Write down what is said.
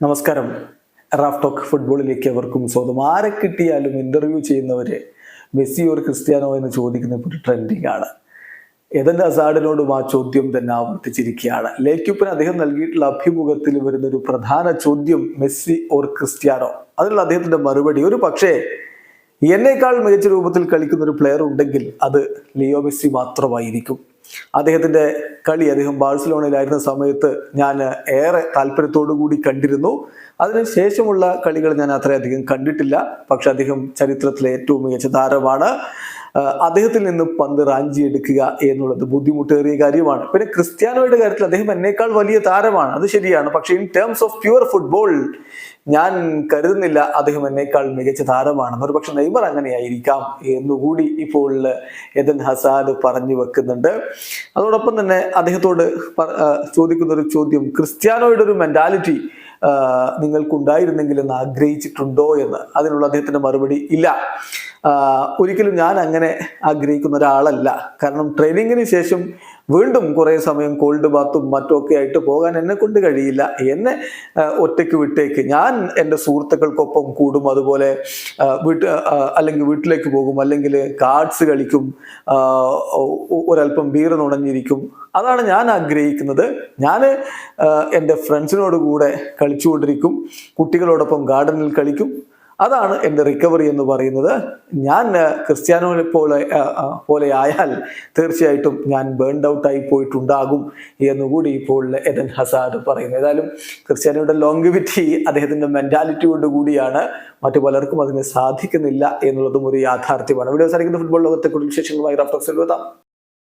നമസ്കാരം. Raf talk ഫുട്ബോളിലേക്ക് അവർക്കും സ്വന്തം ആരെ കിട്ടിയാലും ഇന്റർവ്യൂ ചെയ്യുന്നവര് മെസ്സി ഓർ ക്രിസ്ത്യാനോ എന്ന് ചോദിക്കുന്ന ഒരു ട്രെൻഡിങ് ആണ്. ഏതെന്റെ അസാഡിനോടും ആ ചോദ്യം തന്നെ ആവർത്തിച്ചിരിക്കുകയാണ്. ലേക്യുപ്പിന് അദ്ദേഹം നൽകിയിട്ടുള്ള അഭിമുഖത്തിൽ വരുന്ന ഒരു പ്രധാന ചോദ്യം മെസ്സി ഓർ ക്രിസ്ത്യാനോ? അതിനുള്ള അദ്ദേഹത്തിന്റെ മറുപടി. ഒരു പക്ഷേ എന്നേക്കാൾ മികച്ച രൂപത്തിൽ കളിക്കുന്ന ഒരു പ്ലെയർ ഉണ്ടെങ്കിൽ അത് ലിയോ മെസ്സി മാത്രമായിരിക്കും. അദ്ദേഹത്തിന്റെ കളി അദ്ദേഹം ബാഴ്സലോണയിലായിരുന്ന സമയത്ത് ഞാൻ ഏറെ താല്പര്യത്തോടു കൂടി കണ്ടിരുന്നു അതിനുശേഷമുള്ള കളികൾ ഞാൻ അത്രയധികം കണ്ടിട്ടില്ല. പക്ഷെ അദ്ദേഹം ചരിത്രത്തിലെ ഏറ്റവും മികച്ച താരമാണ്. അദ്ദേഹത്തിൽ നിന്ന് പന്ത് റാഞ്ചി എടുക്കുക എന്നുള്ളത് ബുദ്ധിമുട്ടേറിയ കാര്യമാണ്. പിന്നെ ക്രിസ്ത്യാനോയുടെ കാര്യത്തിൽ അദ്ദേഹം എന്നേക്കാൾ വലിയ താരമാണ്. അത് ശരിയാണ്. പക്ഷേ in terms of pure football ഞാൻ കരുതുന്നില്ല അദ്ദേഹം എന്നേക്കാൾ മികച്ച താരമാണ്. ഒരു പക്ഷെ നെയ്മർ അങ്ങനെയായിരിക്കാം എന്നുകൂടി ഇപ്പോൾ എദൻ ഹസാദ് പറഞ്ഞു വെക്കുന്നുണ്ട്. അതോടൊപ്പം തന്നെ അദ്ദേഹത്തോട് ചോദിക്കുന്ന ഒരു ചോദ്യം ക്രിസ്ത്യാനോയുടെ ഒരു മെന്റാലിറ്റി നിങ്ങൾക്കുണ്ടായിരുന്നെങ്കിൽ എന്ന് ആഗ്രഹിച്ചിട്ടുണ്ടോ എന്ന്. അതിനുള്ള അദ്ദേഹത്തിന്റെ മറുപടി ഇല്ല. ഒരിക്കലും ഞാൻ അങ്ങനെ ആഗ്രഹിക്കുന്ന ഒരാളല്ല. കാരണം ട്രെയിനിങ്ങിന് ശേഷം വീണ്ടും കുറേ സമയം കോൾഡ് ബാത്തും മറ്റുമൊക്കെ ആയിട്ട് പോകാൻ എന്നെ കൊണ്ട് കഴിയില്ല. എന്നെ ഒറ്റയ്ക്ക് വിട്ടേക്ക്. ഞാൻ എന്റെ സുഹൃത്തുക്കൾക്കൊപ്പം കൂടും. അതുപോലെ വീട്ട് അല്ലെങ്കിൽ വീട്ടിലേക്ക് പോകും. അല്ലെങ്കിൽ കാർഡ്സ് കളിക്കും. ഒരല്പം ബീർ നുണഞ്ഞിരിക്കും. അതാണ് ഞാൻ ആഗ്രഹിക്കുന്നത്. ഞാൻ എന്റെ ഫ്രണ്ട്സിനോട് കൂടെ കളിച്ചുകൊണ്ടിരിക്കും. കുട്ടികളോടൊപ്പം ഗാർഡനിൽ കളിക്കും. അതാണ് എന്റെ റിക്കവറി എന്ന് പറയുന്നത്. ഞാൻ ക്രിസ്ത്യാനോനെ പോലെ പോലെ ആയാൽ തീർച്ചയായിട്ടും ഞാൻ ബേൺഡ് ഔട്ടായി പോയിട്ടുണ്ടാകും എന്നുകൂടി ഇപ്പോൾ എഡൻ ഹസാഡ് പറയുന്നു. ഏതായാലും ക്രിസ്ത്യാനോയുടെ ലോങ്കിവിറ്റി അദ്ദേഹത്തിന്റെ മെന്റാലിറ്റി കൊണ്ട് കൂടിയാണ് മറ്റു പലർക്കും അതിന് സാധിക്കുന്നില്ല എന്നുള്ളതും ഒരു യാഥാർത്ഥ്യമാണ്. വീഡിയോ സാധിക്കുന്ന ഫുട്ബോൾ ലോകത്തെ കൂടുതൽ വിശേഷങ്ങളുമായി റഫറൻസ് എത്താം.